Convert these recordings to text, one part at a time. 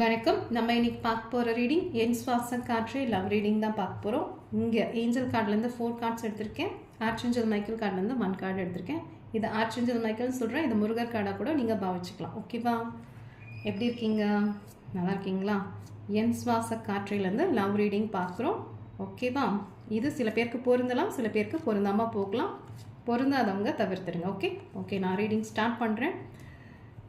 வணக்கம். நம்ம இன்னைக்கு பார்க்க போகிற ரீடிங் என் சுவாசம் காற்று லவ் ரீடிங் தான் பார்க்க போகிறோம் இங்கே ஏஞ்சல் கார்ட்லேருந்து ஃபோர் கார்ட்ஸ் எடுத்திருக்கேன். ஆர்ச்சேஞ்சல் மைக்கேல் கார்ட்லேருந்து ஒன் கார்டு எடுத்திருக்கேன். இது ஆர்ச்சேஞ்சல் மைக்கேல்னு சொல்கிறேன் இது முருகர் கார்டாக கூட நீங்கள் பாவிச்சுக்கலாம். ஓகேவா எப்படி இருக்கீங்க? நல்லா இருக்கீங்களா? என் சுவாச காற்றையிலேருந்து லவ் ரீடிங் பார்க்குறோம் ஓகேவா இது சில பேருக்கு பொருந்தலாம் சில பேருக்கு பொருந்தாமல் போகலாம். பொருந்தாதவங்க தவிர்த்துடுங்க ஓகே ஓகே நான் ரீடிங் ஸ்டார்ட் பண்ணுறேன்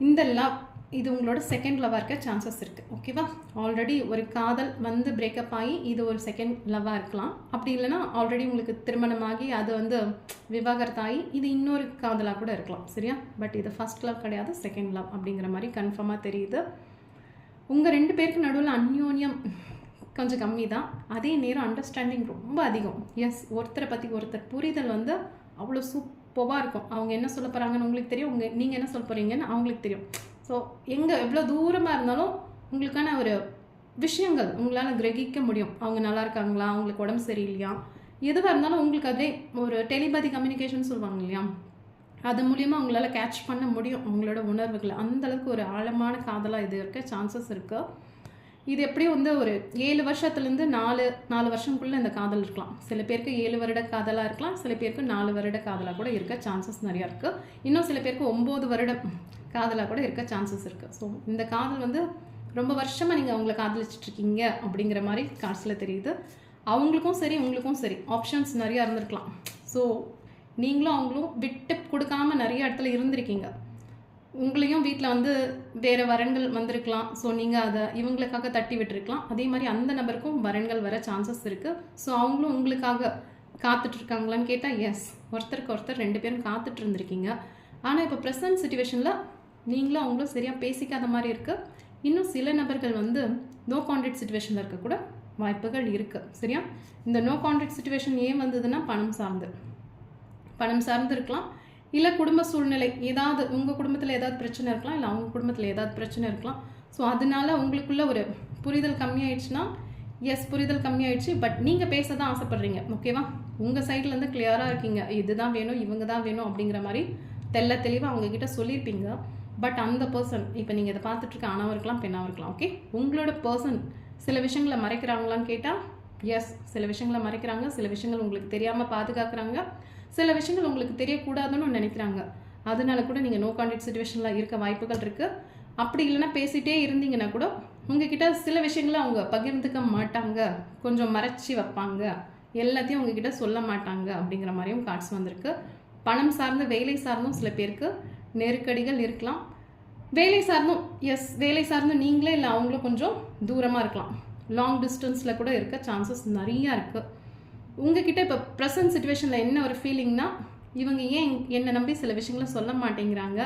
இந்த லவ் இது உங்களோட செகண்ட் லவ்வாக இருக்க சான்சஸ் இருக்குது ஓகேவா ஆல்ரெடி ஒரு காதல் வந்து பிரேக்கப் ஆகி இது ஒரு செகண்ட் லவ்வாக இருக்கலாம். அப்படி இல்லைன்னா ஆல்ரெடி உங்களுக்கு திருமணமாகி அது வந்து விவாகரத்தாகி இது இன்னொரு காதலாக கூட இருக்கலாம் சரியா? பட் இது ஃபஸ்ட் லவ் கிடையாது செகண்ட் லவ் அப்படிங்கிற மாதிரி கன்ஃபார்மாக தெரியுது. உங்கள் ரெண்டு பேருக்கு நடுவில் அந்யோன்யம் கொஞ்சம் கம்மி தான். அதே நேரம் அண்டர்ஸ்டாண்டிங் ரொம்ப அதிகம். எஸ் ஒருத்தரை பற்றி ஒருத்தர் புரிதல் வந்து அவ்வளோ சூப்பராக இருக்கும். அவங்க என்ன சொல்ல போகிறாங்கன்னு உங்களுக்கு தெரியும். உங்கள் நீங்கள் என்ன சொல்ல போகிறீங்கன்னு அவங்களுக்கு தெரியும். ஸோ எங்கே எவ்வளோ தூரமாக இருந்தாலும் உங்களுக்கான ஒரு விஷயங்கள் உங்களால் கிரகிக்க முடியும். அவங்க நல்லா இருக்காங்களா? அவங்களுக்கு உடம்பு சரியில்லையா? எதுவாக இருந்தாலும் உங்களுக்கு அதே ஒரு டெலிபதி கம்யூனிகேஷன் சொல்லுவாங்க இல்லையா? அது மூலயமா உங்களால் கேட்ச் பண்ண முடியும். உங்களோட உணர்வுகளை. அந்த அளவுக்கு ஒரு ஆழமான காதலாக இது இருக்க சான்சஸ் இருக்குது இது எப்படியும் வந்து ஒரு ஏழு வருஷத்துலேருந்து நாலு நாலு வருஷம்குள்ளே இந்த காதல் இருக்கலாம். சில பேருக்கு ஏழு வருட காதலாக இருக்கலாம் சில பேருக்கு நாலு வருட காதலாக கூட இருக்க சான்சஸ் நிறையா இருக்குது இன்னும் சில பேருக்கு ஒம்பது வருடம் காதலாக கூட இருக்க சான்சஸ் இருக்குது ஸோ இந்த காதல் வந்து ரொம்ப வருஷமாக நீங்கள் அவங்கள காதலிச்சிட்டு இருக்கீங்க அப்படிங்கிற மாதிரி காசில் தெரியுது. அவங்களுக்கும் சரி உங்களுக்கும் சரி ஆப்ஷன்ஸ் நிறையா இருந்திருக்கலாம். ஸோ நீங்களும் அவங்களும் விட்டு கொடுக்காம நிறைய இடத்துல இருந்திருக்கீங்க. உங்களையும் வீட்டில் வந்து வேறு வரன்கள் வந்திருக்கலாம். ஸோ நீங்கள் அதை இவங்களுக்காக தட்டி விட்டுருக்கலாம். அதே மாதிரி அந்த நபருக்கும் வரன்கள் வர சான்சஸ் இருக்குது ஸோ அவங்களும் உங்களுக்காக காத்துட்ருக்காங்களான்னு கேட்டால் எஸ் ஒருத்தருக்கு ஒருத்தர் ரெண்டு பேரும் காத்துட்டு இருந்திருக்கீங்க ஆனால் இப்போ ப்ரெசன்ட் சுச்சுவேஷனில் நீங்களும் அவங்களும் சரியாக பேசிக்காத மாதிரி இருக்குது இன்னும் சில நபர்கள் வந்து நோ கான்டாக்ட் சுச்சுவேஷனில் இருக்கக்கூட வாய்ப்புகள் இருக்குது சரியா? இந்த நோ கான்டாக்ட் சுச்சுவேஷன் ஏன் வந்ததுன்னா பணம் சார்ந்து. பணம் சார்ந்து இருக்கலாம். இல்லை குடும்ப சூழ்நிலை ஏதாவது உங்கள் குடும்பத்தில் ஏதாவது பிரச்சனை இருக்கலாம் இல்லை அவங்க குடும்பத்தில் ஏதாவது பிரச்சனை இருக்கலாம். ஸோ அதனால உங்களுக்குள்ள ஒரு புரிதல் கம்மியாயிடுச்சுன்னா எஸ் புரிதல் கம்மியாயிடுச்சு பட் நீங்கள் பேச தான் ஆசைப்படுறீங்க ஓகேவா உங்கள் சைட்லேருந்து கிளியராக இருக்கீங்க இதுதான் வேணும் இவங்க தான் வேணும் அப்படிங்கிற மாதிரி தெல்ல தெளிவாக அவங்கக்கிட்ட சொல்லியிருப்பீங்க. பட் அந்த பர்சன் இப்போ நீங்கள் இதை பார்த்துட்ருக்க இருக்க ஆணாவும் இருக்கலாம் இருக்கலாம் ஓகே உங்களோட பர்சன் சில விஷயங்களை மறைக்கிறாங்களான்னு கேட்டால் எஸ் சில விஷயங்களை மறைக்கிறாங்க சில விஷயங்கள் உங்களுக்கு தெரியாமல் பாதுகாக்கிறாங்க சில விஷயங்கள் உங்களுக்கு தெரியக்கூடாதுன்னு நினைக்கிறாங்க. அதனால கூட நீங்கள் நோ கான்டாக்ட் சுச்சுவேஷனில் இருக்க வாய்ப்புகள் இருக்குது அப்படி இல்லைன்னா பேசிகிட்டே இருந்தீங்கன்னா கூட உங்ககிட்ட சில விஷயங்களை அவங்க பகிர்ந்துக்க மாட்டாங்க. கொஞ்சம் மறைச்சி வைப்பாங்க. எல்லாத்தையும் உங்ககிட்ட சொல்ல மாட்டாங்க அப்படிங்கிற மாதிரியும் கார்ட்ஸ் வந்திருக்கு. பணம் சார்ந்த வேலை சார்ந்தும் சில பேருக்கு நெருக்கடிகள் இருக்கலாம். வேலை சார்ந்தும் எஸ் வேலை சார்ந்தும் நீங்களே இல்லை அவங்களும் கொஞ்சம் தூரமாக இருக்கலாம். லாங் டிஸ்டன்ஸில் கூட இருக்க சான்சஸ் நிறையா இருக்குது உங்ககிட்ட இப்போ ப்ரெசன்ட் சுச்சுவேஷனில் என்ன ஒரு ஃபீலிங்னா இவங்க ஏன் என்னை நம்பி சில விஷயங்களை சொல்ல மாட்டேங்கிறாங்க?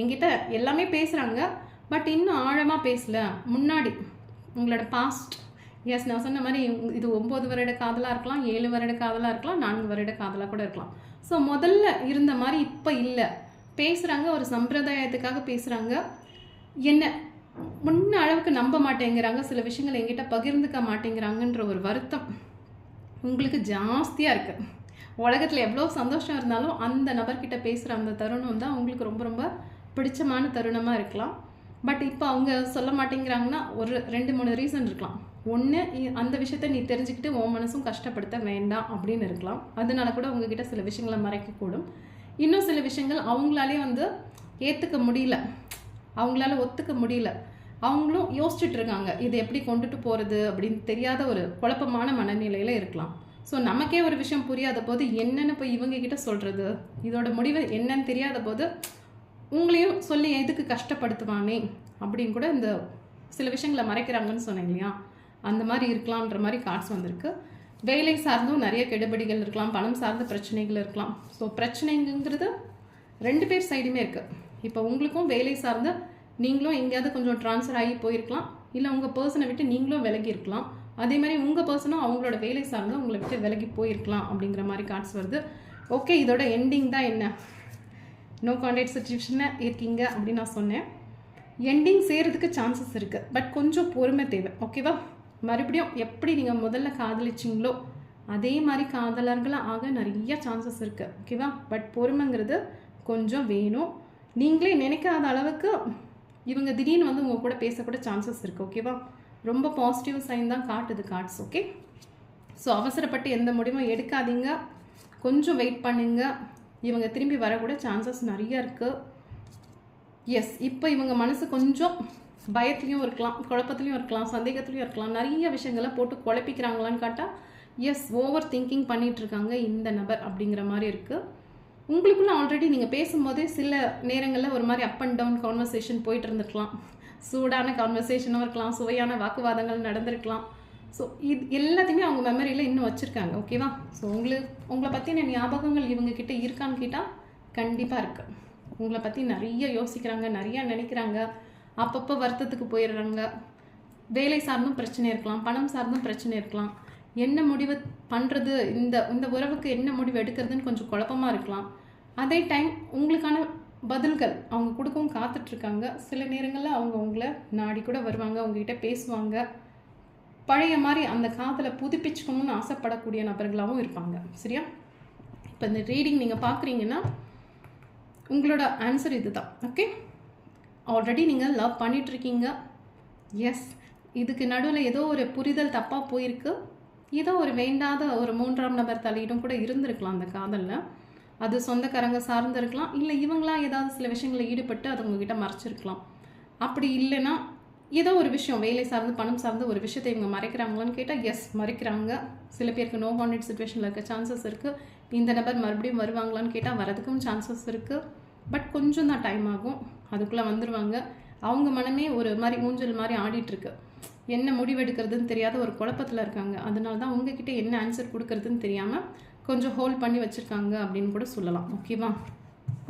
எங்கிட்ட எல்லாமே பேசுகிறாங்க பட் இன்னும் ஆழமாக பேசல. முன்னாடி உங்களோட பாஸ்ட் எஸ் நான் சொன்ன மாதிரி இது ஒம்பது வருட காதலாக இருக்கலாம் ஏழு வருட காதலாக இருக்கலாம் நான்கு வருட காதலாக கூட இருக்கலாம். ஸோ முதல்ல இருந்த மாதிரி இப்போ இல்லை. பேசுகிறாங்க ஒரு சம்பிரதாயத்துக்காக பேசுகிறாங்க என்ன முன்ன அளவுக்கு நம்ப மாட்டேங்கிறாங்க சில விஷயங்கள் எங்கிட்ட பகிர்ந்துக்க மாட்டேங்கிறாங்கன்ற ஒரு வருத்தம் உங்களுக்கு ஜாஸ்தியாக இருக்குது உலகத்தில் எவ்வளோ சந்தோஷம் இருந்தாலும் அந்த நபர்கிட்ட பேசுகிற அந்த தருணம் தான் உங்களுக்கு ரொம்ப ரொம்ப பிடிச்சமான தருணமாக இருக்கலாம். பட் இப்போ அவங்க சொல்ல மாட்டேங்கிறாங்கன்னா ஒரு ரெண்டு மூணு ரீசன் இருக்கலாம். ஒன்று அந்த விஷயத்த நீ தெரிஞ்சுக்கிட்டு உன் மனசும் கஷ்டப்படுத்த வேண்டாம் அப்படின்னு இருக்கலாம். அதனால கூட உங்ககிட்ட சில விஷயங்களை மறைக்கக்கூடும். இன்னும் சில விஷயங்கள் அவங்களாலே வந்து ஏற்றுக்க முடியல. அவங்களால ஒத்துக்க முடியல. அவங்களும் யோசிச்சுட்டு இருக்காங்க. இது எப்படி கொண்டுட்டு போகிறது அப்படின்னு தெரியாத ஒரு குழப்பமான மனநிலையில் இருக்கலாம். ஸோ நமக்கே ஒரு விஷயம் புரியாத போது என்னென்னு போய் இவங்க கிட்ட சொல்கிறது இதோட முடிவு என்னன்னு தெரியாத போது உங்களையும் சொல்லி எதுக்கு கஷ்டப்படுத்துவானே அப்படின்னு கூட இந்த சில விஷயங்களை மறைக்கிறாங்கன்னு சொன்னேன் இல்லையா? அந்த மாதிரி இருக்கலான்ற மாதிரி கார்ட்ஸ் வந்திருக்கு. வேலை சார்ந்தும் நிறைய கெடுபடிகள் இருக்கலாம் பணம் சார்ந்த பிரச்சனைகள் இருக்கலாம். ஸோ பிரச்சனைங்கிறது ரெண்டு பேர் சைடுமே இருக்குது இப்போ உங்களுக்கும் வேலை சார்ந்த நீங்களும் எங்கேயாவது கொஞ்சம் ட்ரான்ஸ்ஃபர் ஆகி போயிருக்கலாம். இல்லை உங்கள் பர்சனை விட்டு நீங்களும் விலகி இருக்கலாம். அதே மாதிரி உங்கள் பர்சனும் அவங்களோட வேலை சார்ந்து உங்களை விட்டு விலகி போயிருக்கலாம் அப்படிங்கிற மாதிரி கார்ட்ஸ் வருது. ஓகே இதோட எண்டிங் தான் என்ன? நோ கான்டாக்ட் சுச்சுவேஷனில் இருக்கீங்க அப்படின்னு நான் சொன்னேன். எண்டிங் செய்கிறதுக்கு சான்சஸ் இருக்குது பட் கொஞ்சம் பொறுமை தேவை. ஓகேவா மறுபடியும் எப்படி நீங்கள் முதல்ல காதலிச்சிங்களோ அதே மாதிரி காதலர்களாக ஆக நிறைய சான்சஸ் இருக்குது ஓகேவா பட் பொறுமைங்கிறது கொஞ்சம் வேணும். நீங்களே நினைக்காத அளவுக்கு இவங்க திடீர்னு வந்து உங்கள் கூட பேசக்கூட சான்சஸ் இருக்குது ஓகேவா ரொம்ப பாசிட்டிவ் சைன் தான் காட்டுது கார்ட்ஸ் ஓகே ஸோ அவசரப்பட்டு எந்த முடிவும் எடுக்காதீங்க. கொஞ்சம் வெயிட் பண்ணுங்க. இவங்க திரும்பி வரக்கூட சான்சஸ் நிறைய இருக்குது எஸ் இப்போ இவங்க மனசு கொஞ்சம் பயத்துலையும் இருக்கலாம் குழப்பத்துலையும் இருக்கலாம் சந்தேகத்துலையும் இருக்கலாம். நிறைய விஷயங்களை போட்டு குழப்பிக்கிறாங்களான்னு காட்டால் எஸ் ஓவர் திங்கிங் பண்ணிகிட்ருக்காங்க இந்த நபர் அப்படிங்கிற மாதிரி இருக்குது உங்களுக்குள்ள ஆல்ரெடி நீங்கள் பேசும்போதே சில நேரங்களில் ஒரு மாதிரி அப் அண்ட் டவுன் கான்வர்சேஷன் போயிட்டு இருந்துருக்கலாம். சூடான கான்வர்சேஷனும் இருக்கலாம் சுவையான வாக்குவாதங்கள் நடந்திருக்கலாம். ஸோ இது எல்லாத்தையுமே அவங்க மெமரியில் இன்னும் வச்சுருக்காங்க ஓகேவா ஸோ உங்களுக்கு உங்களை பற்றின ஞாபகங்கள் இவங்க கிட்ட இருக்கான்னு கேட்டால் கண்டிப்பாக இருக்கு. உங்களை பற்றி நிறைய யோசிக்கிறாங்க நிறையா நினைக்கிறாங்க. அப்பப்போ வருத்தத்துக்கு போயிடுறாங்க. வேலை சார்ந்தும் பிரச்சனை இருக்கலாம் பணம் சார்ந்தும் பிரச்சனை இருக்கலாம். என்ன முடிவு பண்ணுறது இந்த இந்த உறவுக்கு என்ன முடிவு எடுக்கிறதுன்னு கொஞ்சம் குழப்பமாக இருக்கலாம். அதே டைம் உங்களுக்கான பதில்கள் அவங்க கொடுக்கவும் காத்துட்ருக்காங்க. சில நேரங்களில் அவங்க உங்களை நாடி கூட வருவாங்க உங்ககிட்ட பேசுவாங்க. பழைய மாதிரி அந்த காதலை புதுப்பிச்சுக்கணும்னு ஆசைப்படக்கூடிய நபர்களாகவும் இருப்பாங்க. சரியா? இப்போ இந்த ரீடிங் நீங்கள் பார்க்குறீங்கன்னா உங்களோட ஆன்சர் இதுதான். ஓகே ஆல்ரெடி நீங்கள் லவ் பண்ணிகிட்ருக்கீங்க எஸ் இதுக்கு நடுவில் ஏதோ ஒரு புரிதல் தப்பாக போயிருக்கு. ஏதோ ஒரு வேண்டாத ஒரு மூன்றாம் நபர் தலையிடும் கூட இருந்திருக்கலாம் அந்த காதலில். அது சொந்தக்காரங்க சார்ந்திருக்கலாம் இல்லை இவங்களா ஏதாவது சில விஷயங்களில் ஈடுபட்டு அது உங்ககிட்ட மறைச்சிருக்கலாம். அப்படி இல்லைன்னா ஏதோ ஒரு விஷயம் வேலை சார்ந்து பணம் சார்ந்து ஒரு விஷயத்தை இவங்க மறைக்கிறாங்களான்னு கேட்டால் எஸ் மறைக்கிறாங்க. சில பேருக்கு நோ வாண்டட் சுச்சுவேஷனில் இருக்க சான்சஸ் இருக்குது இந்த நபர் மறுபடியும் வருவாங்களான்னு கேட்டால் வரதுக்கும் சான்சஸ் இருக்குது பட் கொஞ்சம் தான் டைம் ஆகும். அதுக்குள்ளே வந்துடுவாங்க அவங்க மனமே ஒரு மாதிரி ஊஞ்சல் மாதிரி ஆடிட்டுருக்கு. என்ன முடிவெடுக்கிறதுன்னு தெரியாத ஒரு குழப்பத்தில் இருக்காங்க. அதனால தான் உங்ககிட்ட என்ன ஆன்சர் கொடுக்கறதுன்னு தெரியாமல் கொஞ்சம் ஹோல்ட் பண்ணி வச்சுருக்காங்க அப்படின்னு கூட சொல்லலாம். ஓகேவா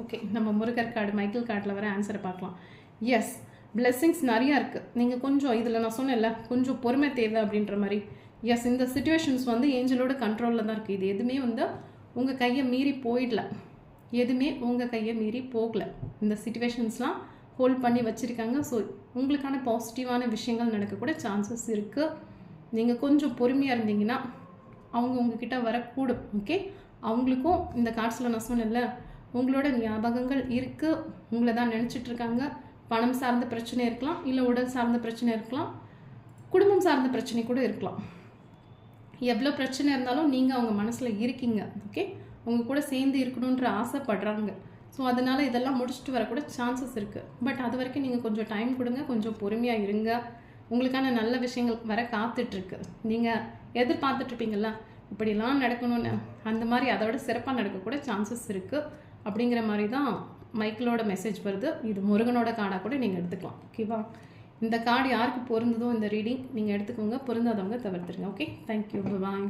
ஓகே நம்ம முருகர் கார்டு மைக்கேல் கார்டில் வர ஆன்சரை பார்க்கலாம். எஸ் பிளெஸ்ஸிங்ஸ் நிறையா இருக்குது நீங்கள் கொஞ்சம் இதில் நான் சொன்னேன்ல கொஞ்சம் பொறுமை தேவை அப்படின்ற மாதிரி. எஸ் இந்த சுச்சுவேஷன்ஸ் வந்து ஏஞ்சலோட கண்ட்ரோலில் தான் இருக்குது இது எதுவுமே வந்து உங்கள் கையை மீறி போயிடல. எதுவுமே உங்கள் கையை மீறி போகல. இந்த சுச்சுவேஷன்ஸ்லாம் ஹோல்ட் பண்ணி வச்சுருக்காங்க. ஸோ உங்களுக்கான பாசிட்டிவான விஷயங்கள் நடக்கக்கூட சான்சஸ் இருக்குது நீங்கள் கொஞ்சம் பொறுமையாக இருந்தீங்கன்னா அவங்க உங்ககிட்ட வரக்கூடும் ஓகே அவங்களுக்கும் இந்த கார்ட்ஸில் நான் சொன்னேன்ல உங்களோட ஞாபகங்கள் இருக்குது உங்களை தான் நினச்சிட்டு இருக்காங்க. பணம் சார்ந்த பிரச்சனை இருக்கலாம் இல்லை உடல் சார்ந்த பிரச்சனை இருக்கலாம் குடும்பம் சார்ந்த பிரச்சனை கூட இருக்கலாம். எவ்வளோ பிரச்சனை இருந்தாலும் நீங்கள் அவங்க மனசில் இருக்கீங்க ஓகே உங்கள் கூட சேர்ந்து இருக்கணுன்ற ஆசைப்படுறாங்க. ஸோ அதனால் இதெல்லாம் முடிச்சுட்டு வரக்கூட சான்சஸ் இருக்குது பட் அது வரைக்கும் நீங்கள் கொஞ்சம் டைம் கொடுங்க கொஞ்சம் பொறுமையாக இருங்க. உங்களுக்கான நல்ல விஷயங்கள் வர காத்துட்ருக்கு நீங்கள் எதிர்பார்த்துட்ருப்பீங்கள இப்படிலாம் நடக்கணும்னு. அந்த மாதிரி அதோட சிறப்பாக நடக்கக்கூட சான்சஸ் இருக்குது அப்படிங்கிற மாதிரி தான் மைக்கிளோட மெசேஜ் வருது. இது முருகனோட கார்டாக கூட நீங்கள் எடுத்துக்கலாம். ஓகேவா இந்த கார்டு யாருக்கு பொருந்ததோ இந்த ரீடிங் நீங்கள் எடுத்துக்கோங்க. பொருந்தாதவங்க தவிர்த்துருங்க. Okay thank you bye